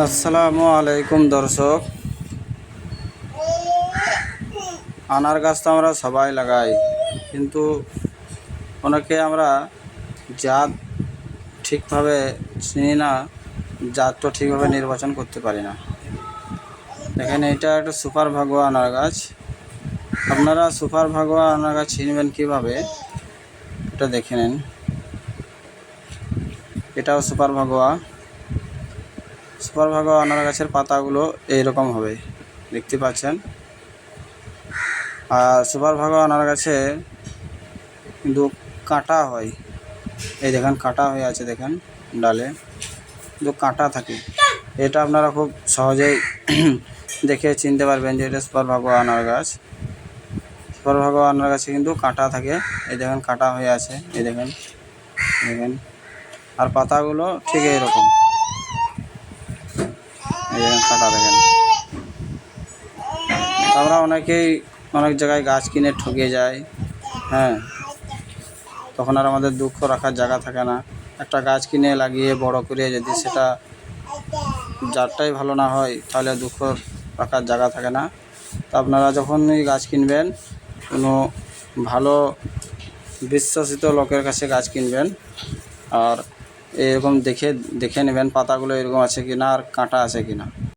আসসালামু আলাইকুম দর্শক। আনার গাছ তো আমরা সবাই লাগাই, কিন্তু অনেকে আমরা জাত ঠিকভাবে চিনি না, জাত তো ঠিকভাবে নির্বাচন করতে পারি না। দেখেন, এটা একটা সুপার ভাগোয়া আনার গাছ। আপনারা সুপার ভাগোয়া আনার গাছ চিনবেন কীভাবে? এটা দেখে নিন। এটাও সুপার ভাগোয়া। সুপার ভাগোয়া আনার গাছের পাতাগুলো এইরকম হবে, দেখতে পাচ্ছেন। আর সুপার ভাগোয়া আনার গাছে কিন্তু কাঁটা হয়। এই দেখেন, কাঁটা হয়ে আছে, দেখেন, ডালে। কিন্তু কাঁটা থাকে। এটা আপনারা খুব সহজেই দেখে চিনতে পারবেন যে এটা সুপার ভাগোয়া আনার গাছ সুপার ভাগোয়া আনার গাছে কিন্তু কাঁটা থাকে। এই দেখেন, কাঁটা হয়ে আছে। এই দেখেন দেখেন। আর পাতাগুলো ঠিক এরকম এই দেখেন কাঁটা দেখেন। আমরা অনেকেই অনেক জায়গায় গাছ কিনে ঠকে যায় হ্যাঁ। তখন আর আমাদের দুঃখ রাখার জায়গা থাকে না। একটা গাছ কিনে লাগিয়ে বড় করে যদি সেটা যারটাই ভালো না হয়, তাহলে দুঃখ রাখার জায়গা থাকে না। তা আপনারা যখনই গাছ কিনবেন, কোনো ভালো বিশ্বাসিত লোকের কাছে গাছ কিনবেন, আর এরকম দেখে দেখে নেবেন পাতাগুলো এরকম আছে কি না আর কাঁটা আছে কি না